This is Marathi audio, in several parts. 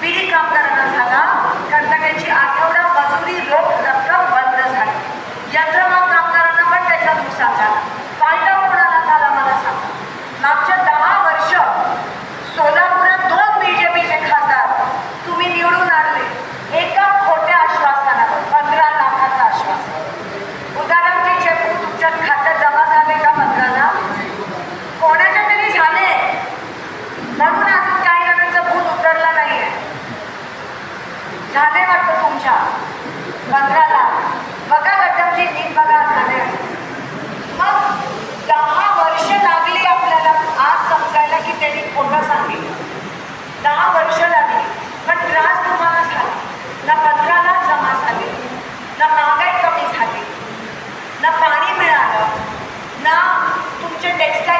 पीड़ित का पंधराला बघा गटमची नीट बघा असणार मग दहा वर्ष लागली आपल्याला. आज समजायला की त्यांनी खोटं सांगितलं. दहा वर्ष लागली. पण त्रास तुम्हाला झाला. ना पत्राला जमा झाली. ना महागाई कमी झाली. ना पाणी मिळालं. ना तुमचे टेक्स्टाईल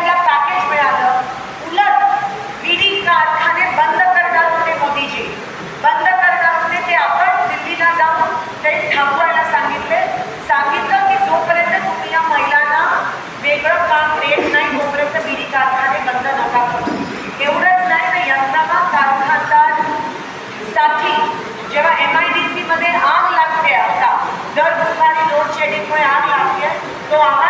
大汉